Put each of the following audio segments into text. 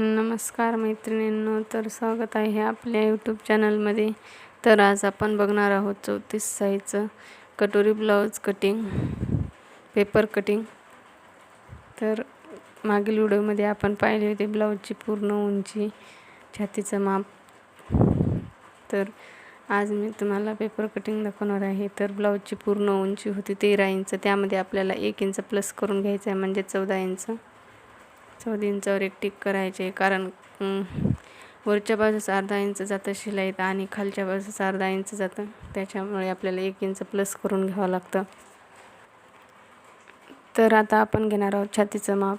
नमस्कार मैत्रिणींनो तर स्वागत आहे आपल्या यूट्यूब चॅनलमध्ये तर आज आपण बघणार आहोत चौतीस साईजचं कटोरी ब्लाऊज कटिंग पेपर कटिंग तर मागील व्हिडिओमध्ये आपण पाहिले होते ब्लाऊजची पूर्ण उंची छातीचं माप. तर आज मी तुम्हाला पेपर कटिंग दाखवणार आहे. तर ब्लाऊजची पूर्ण उंची होती तेरा इंच. त्यामध्ये आपल्याला एक इंच प्लस करून घ्यायचं आहे म्हणजे चौदा इंच. चौदा एक टिक करायचे कारण वरच्या बाजूस अर्धा इंच जातं शिलाईत आणि खालच्या बाजूस अर्धा इंच जातं त्याच्यामुळे आपल्याला एक इंच प्लस करून घ्यावं लागतं. तर आता आपण घेणार आहोत छातीचं माप.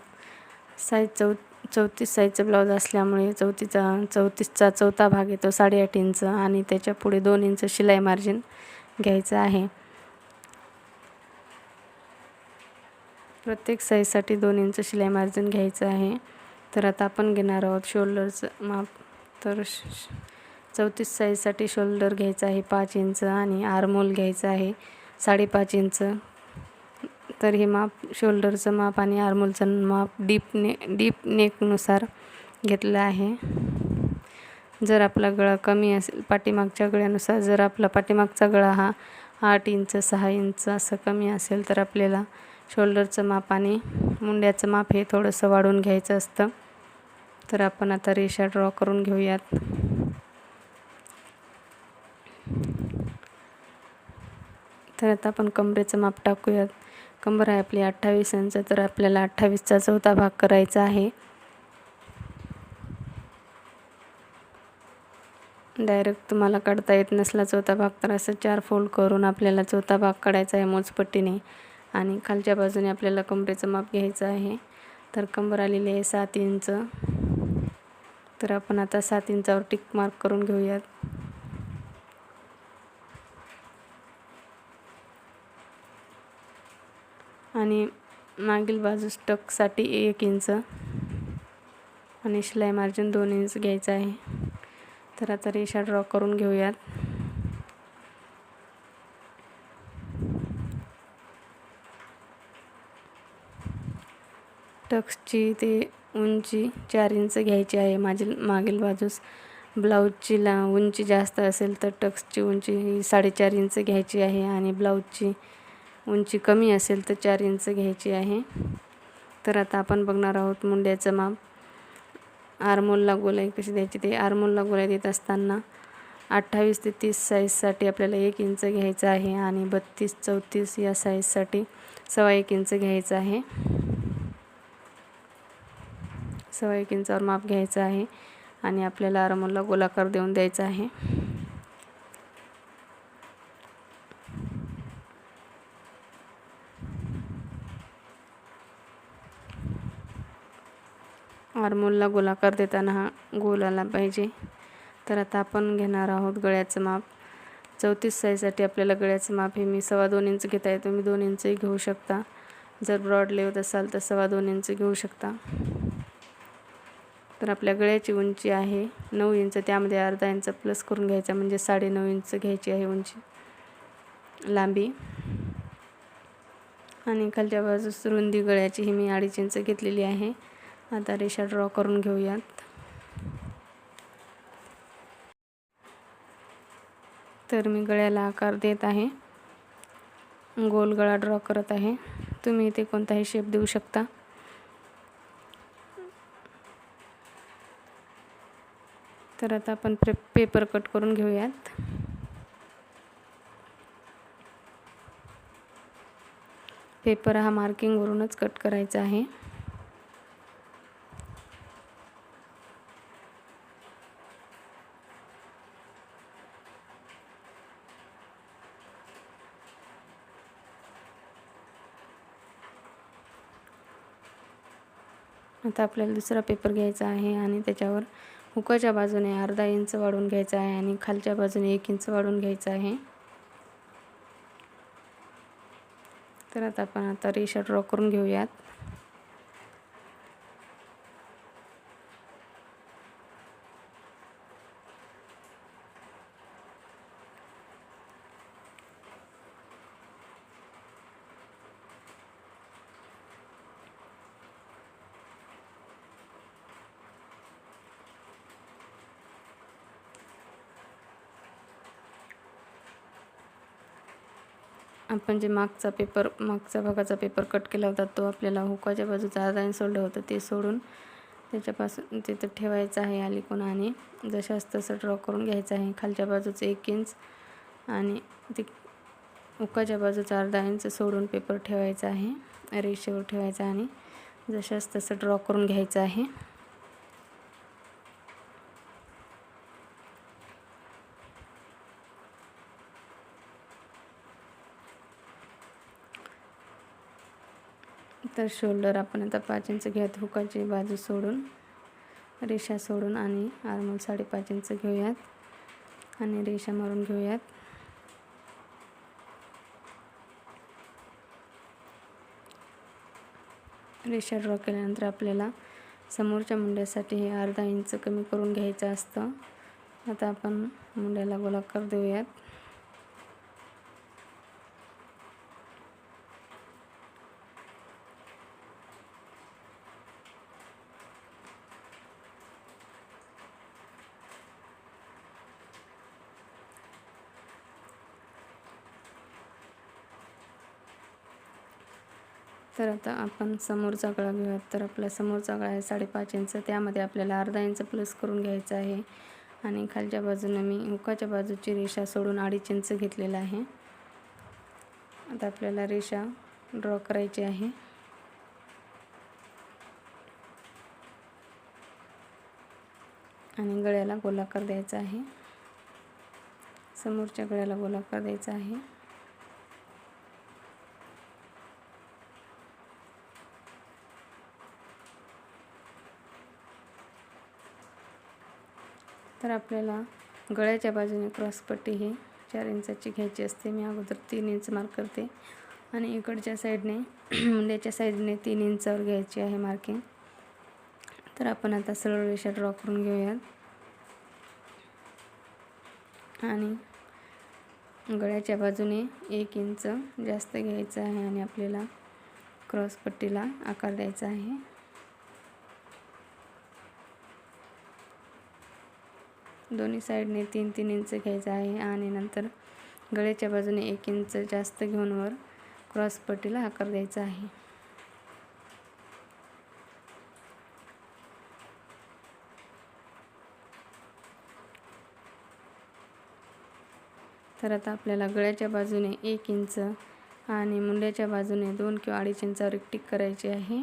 साईज चौ चौतीस साईजचं ब्लाऊज असल्यामुळे चौथीचा चौतीसचा चौथा भाग येतो साडेआठ इंच आणि त्याच्या पुढे दोन इंच शिलाई मार्जिन घ्यायचं आहे. प्रत्येक साईजसाठी दोन इंच शिलाई मार्जिन घ्यायचं आहे. तर आता आपण घेणार आहोत शोल्डरचं माप. तर चौतीस साईजसाठी शोल्डर घ्यायचं आहे पाच इंच आणि आरमोल घ्यायचं आहे साडेपाच इंच. तर हे माप शोल्डरचं माप आणि आरमोलचं माप डीप ने डीप नेकनुसार घेतलं आहे. जर आपला गळा कमी असेल पाठीमागच्या गळ्यानुसार जर आपला पाठीमागचा गळा हा आठ इंच सहा इंच असं कमी असेल तर आपल्याला शोल्डरचं माप आणि मुंड्याचं माप हे थोडंसं वाढवून घ्यायचं असतं. तर आपण आता रेषा ड्रॉ करून घेऊयात. तर आता आपण कमरेचं माप टाकूयात. कंबर आहे आपली अठ्ठावीस इंच तर आपल्याला अठ्ठावीसचा चौथा भाग करायचा आहे. डायरेक्ट तुम्हाला काढता येत नसला चौथा भाग तर असं चार फोल्ड करून आपल्याला चौथा भाग काढायचा आहे मोजपट्टीने. आणि खालच्या बाजूने आपल्याला कमरेचं माप घ्यायचं आहे. तर कंबर आलेली आहे सात इंच. तर आपण आता सात इंचावर टिक मार्क करून घेऊयात. आणि मागील बाजू स्टकसाठी एक इंच आणि शिलाई मार्जिन दोन इंच घ्यायचं आहे. तर आता रेषा ड्रॉ करून घेऊयात. टक्सची ते उंची चार इंच घ्यायची आहे. माझी मागील बाजूस ब्लाऊजची ला उंची जास्त असेल तर टक्सची उंची ही साडेचार इंच घ्यायची आहे आणि ब्लाऊजची उंची कमी असेल तर चार इंच घ्यायची आहे. तर आता आपण बघणार आहोत मुंड्याचं माप. आरमोलला गोलाई कशी द्यायची? ते आरमोलला गोलाई देत असताना अठ्ठावीस ते तीस साईजसाठी आपल्याला एक इंच घ्यायचं आहे आणि बत्तीस चौतीस या साईजसाठी सव्वा एक इंच घ्यायचं आहे. सव्वा एक इंचावर माप घ्यायचं आहे आणि आपल्याला आरमोलला गोलाकार देऊन द्यायचा आहे. आरमोलला गोलाकार देताना हा गोल आला पाहिजे. तर आता आपण घेणार आहोत गळ्याचं माप. चौतीस साईजसाठी आपल्याला गळ्याचं माप हे मी सव्वा दोन इंच घेत आहे. तुम्ही दोन इंचही घेऊ शकता. जर ब्रॉड लेवत असाल तर सव्वा दोन इंच घेऊ शकता. तर आपल्या गळ्याची उंची आहे नऊ इंच. त्यामध्ये अर्धा इंच प्लस करून घ्यायचा म्हणजे साडेनऊ इंच घ्यायची आहे उंची. लांबी. आणि खालच्या बाजूस रुंदी गळ्याची ही मी अडीच इंच घेतलेली आहे. आता रेषा ड्रॉ करून घेऊयात. तर मी गळ्याला आकार देत आहे. गोल गळा ड्रॉ करत आहे. तुम्ही इथे कोणताही शेप देऊ शकता. तर आता आपण प्रे पेपर कट करून घेऊयात. पेपर हा मार्किंगवरूनच कट करायचा आहे. आता आपल्याला दुसरा पेपर घ्यायचा आहे आणि त्याच्यावर हुकाच्या बाजूने अर्धा इंच वाढवून घ्यायचा आहे आणि खालच्या बाजूने एक इंच वाढवून घ्यायचं आहे. तर आता आपण आता रेषा ड्रॉ करून घेऊयात. आपण जे मागचा पेपर मागचा भागाचा पेपर कट केला होता तो आपल्याला हुकाच्या बाजूचा अर्धा सोडलं होतं ते सोडून त्याच्यापासून तिथं ठेवायचं आहे आलिकोन आणि जशाच तसं ड्रॉ करून घ्यायचं आहे. खालच्या बाजूचं एक इंच आणि ते उकाच्या बाजूचा अर्धा इंच सोडून पेपर ठेवायचा आहे रेषेवर ठेवायचा आणि जशाच तसं ड्रॉ करून घ्यायचं आहे. तर शोल्डर आपण आता पाच इंच घेऊयात हुकाची बाजू सोडून रेषा सोडून आणि आर्मोल साडेपाच इंच घेऊयात. आणि रेषा मारून घेऊयात. रेषा ड्रॉ केल्यानंतर आपल्याला समोरच्या मुंड्यासाठी हे अर्धा इंच कमी करून घ्यायचं असतं. आता आपण मुंड्याला गोलाकार देऊयात. तर आता आपण समोरचा गळा घेऊयात. तर आपला समोरचा गळा आहे साडेपाच इंच. त्यामध्ये आपल्याला अर्धा इंच प्लस करून घ्यायचा आहे. आणि खालच्या बाजूनं मी हुकाच्या बाजूची रेषा सोडून अडीच इंच घेतलेला आहे. आता आपल्याला रेषा ड्रॉ करायची आहे. आणि गळ्याला गोलाकार द्यायचा आहे. समोरच्या गळ्याला गोलाकार द्यायचा आहे. तर आपल्याला गळ्याच्या बाजूने क्रॉसपट्टी ही चार इंचाची घ्यायची असते. मी अगोदर तीन इंच मार्क करते. आणि इकडच्या साईडने मुंड्याच्या साईडने तीन इंचावर घ्यायची आहे मार्किंग तर आपण आता सरळ रेषा ड्रॉ करून घेऊयात. आणि गळ्याच्या बाजूने एक इंच जास्त घ्यायचं आहे आणि आपल्याला क्रॉसपट्टीला आकार द्यायचा आहे. दोन्ही साईडने तीन तीन इंच घ्यायचं आहे आणि नंतर गळ्याच्या बाजूने एक इंच जास्त घेऊन वर क्रॉसपट्टीला आकार द्यायचा आहे. तर आता आपल्याला गळ्याच्या बाजूने एक इंच आणि मुंड्याच्या बाजूने दोन किंवा अडीच इंचावर एक टिक करायची आहे.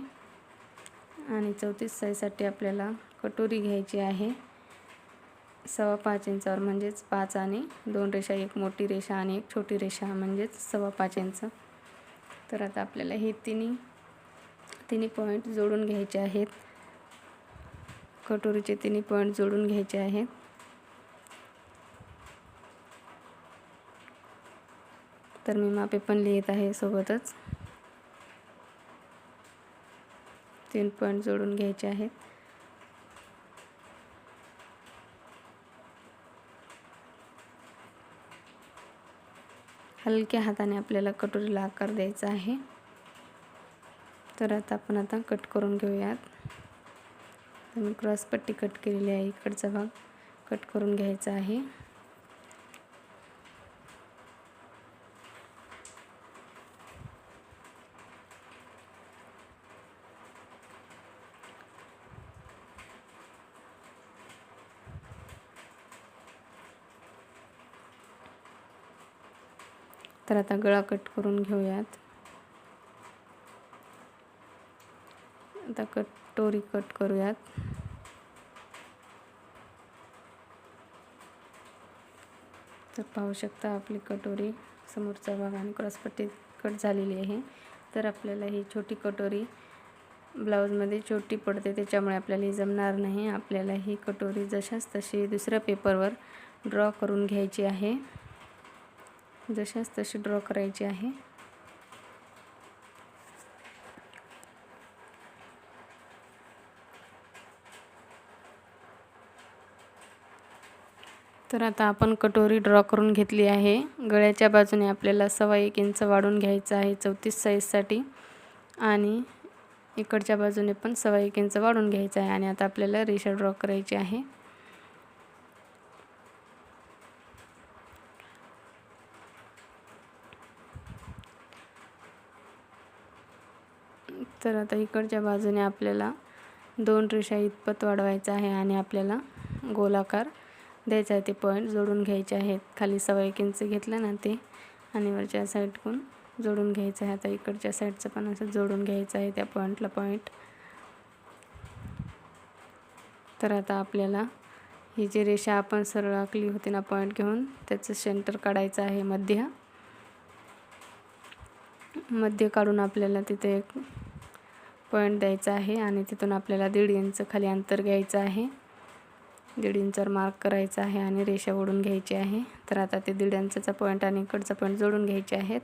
आणि चौतीस साईजसाठी आपल्याला कटोरी घ्यायची आहे. सव्वा पाच इंचावर म्हणजेच पाच आणि दोन रेषा एक मोठी रेषा आणि एक छोटी रेषा म्हणजेच सव्वा पाच इंच. तर आता आपल्याला हे तिन्ही तिन्ही पॉईंट जोडून घ्यायचे आहेत. कटोरीचे तिन्ही पॉईंट जोडून घ्यायचे आहेत. तर मी मापे पण लिहित आहे सोबतच. तीन पॉईंट जोडून घ्यायचे आहेत. हलक्या हाताने आपल्याला कटोरीला आकार द्यायचा आहे. तर आता आपण आता कट करून घेऊयात. मी क्रॉसपट्टी कट केलेली आहे. इकडचा भाग कट करून घ्यायचा आहे. तर आता गळा कट करून घेऊयात. आता कटोरी कट करूयात. तर पाहू शकता आपली कटोरी समोरचा भाग आणि क्रॉसपट्टी कट झालेली आहे. तर आपल्याला ही छोटी कटोरी ब्लाऊजमध्ये छोटी पडते त्याच्यामुळे आपल्याला ही जमणार नाही. आपल्याला ही कटोरी जशाच तशी दुसऱ्या पेपरवर ड्रॉ करून घ्यायची आहे. जशाच तशी ड्रॉ करायची आहे. तर आता आपण कटोरी ड्रॉ करून घेतली आहे. गळ्याच्या बाजूने आपल्याला सव्वा एक इंच वाढून घ्यायचं आहे चौतीस साईजसाठी आणि इकडच्या बाजूने पण सव्वा एक इंच वाढून घ्यायचं आहे. आणि आता आपल्याला रेषा ड्रॉ करायची आहे. तर आता इकडच्या बाजूने आपल्याला दोन रेषा इतपत वाढवायचं आहे आणि आपल्याला गोलाकार द्यायचा आहे. ते पॉईंट जोडून घ्यायचे आहेत. खाली सव्वा एक इंच घेतलं ना ते आणि वरच्या साईडकून जोडून घ्यायचं आहे. आता इकडच्या साईडचं पण असं जोडून घ्यायचं आहे त्या पॉईंटला पॉईंट. तर आता आपल्याला ही जी रेषा आपण सरळ आखली होती ना पॉईंट घेऊन त्याचं सेंटर काढायचं आहे. मध्य मध्य काढून आपल्याला तिथे एक पॉईंट द्यायचा आहे आणि तिथून आपल्याला दीड इंच खाली अंतर घ्यायचं आहे. दीड इंचावर मार्क करायचा आहे आणि रेषा ओढून घ्यायची आहे. तर आता ते दीड इंचाचा पॉईंट आणि इकडचा पॉईंट जोडून घ्यायचे आहेत.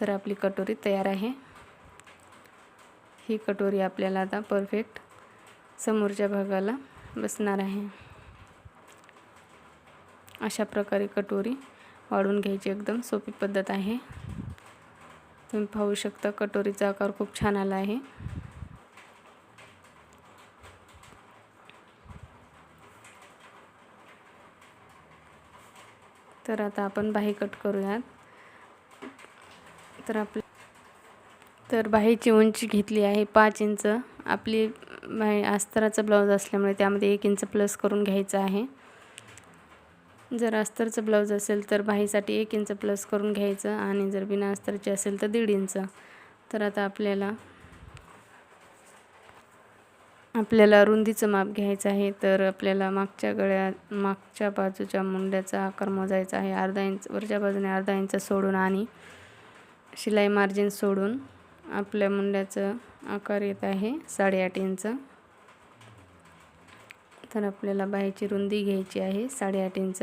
तर आपली कटोरी तयार आहे. ही कटोरी आपल्याला आता परफेक्ट समोरच्या भागाला बसणार आहे. अशा प्रकारे कटोरी वाढून घ्यायची एकदम सोपी पद्धत आहे. तुम्ही पाहू शकता कटोरीचा आकार खूप छान आला आहे. तर आता आपण बाही कट करूयात. तर आपली तर बाहीची उंची घेतली आहे पाच इंच. आपली बाही अस्तराचा ब्लाऊज असल्यामुळे त्यामध्ये एक इंच प्लस करून घ्यायचं आहे. जर अस्तरचं ब्लाऊज असेल तर बाहीसाठी एक इंच प्लस करून घ्यायचं आणि जर बिना अस्तरचे असेल तर दीड इंच. तर आता आपल्याला आपल्याला रुंदीचं माप घ्यायचं आहे तर आपल्याला मागच्या गळ्यात मागच्या बाजूच्या मुंड्याचा आकार मोजायचा आहे. अर्धा इंच वरच्या बाजूने अर्धा इंच सोडून आणि शिलाई मार्जिन सोडून आपल्या मुंड्याचं आकार येत आहे साडेआठ इंच. तर आपल्याला बाहेरची रुंदी घ्यायची आहे साडेआठ इंच.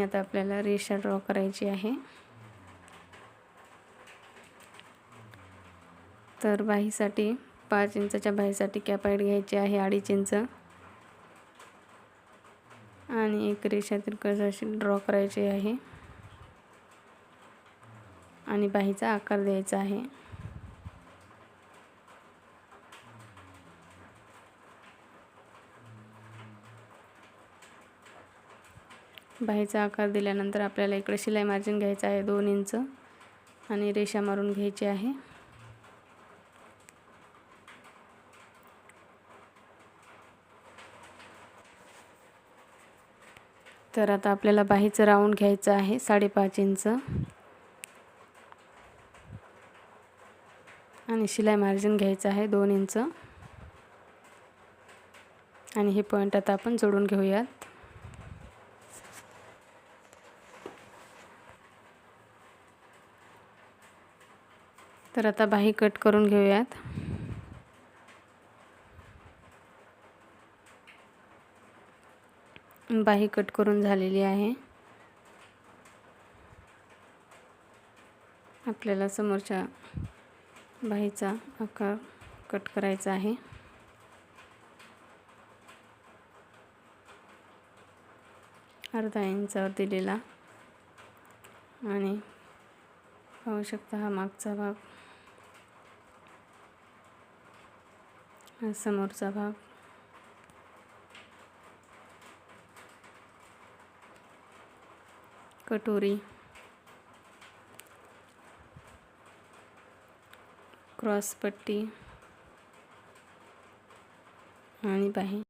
आणि आता आपल्याला रेषा ड्रॉ करायची आहे. तर बाहीसाठी पाच इंचाच्या बाहीसाठी कॅपाईट घ्यायची आहे अडीच इंच. आणि एक रेषा तिरकस अशी ड्रॉ करायची आहे. आणि बाहीचा आकार द्यायचा आहे. बाहीचा आकार दिल्यानंतर आपल्याला इकडे शिलाई मार्जिन घ्यायचं आहे दोन इंच आणि रेषा मारून घ्यायची आहे. तर आता आपल्याला बाहीचं राऊंड घ्यायचं आहे साडेपाच इंच. आणि शिलाई मार्जिन घ्यायचं आहे दोन इंच. आणि हे पॉईंट आता आपण जोडून घेऊयात. तर आता बाही कट करून घेऊयात. बाही कट करून झालेली आहे. आपल्याला समोरच्या बाहीचा आकार कट करायचा आहे. अर्धा इंचावर दिलेला. आणि पाहू शकता हा मागचा भाग. हा समोरचा भाग. कटोरी. क्रॉसपट्टी आणि बाही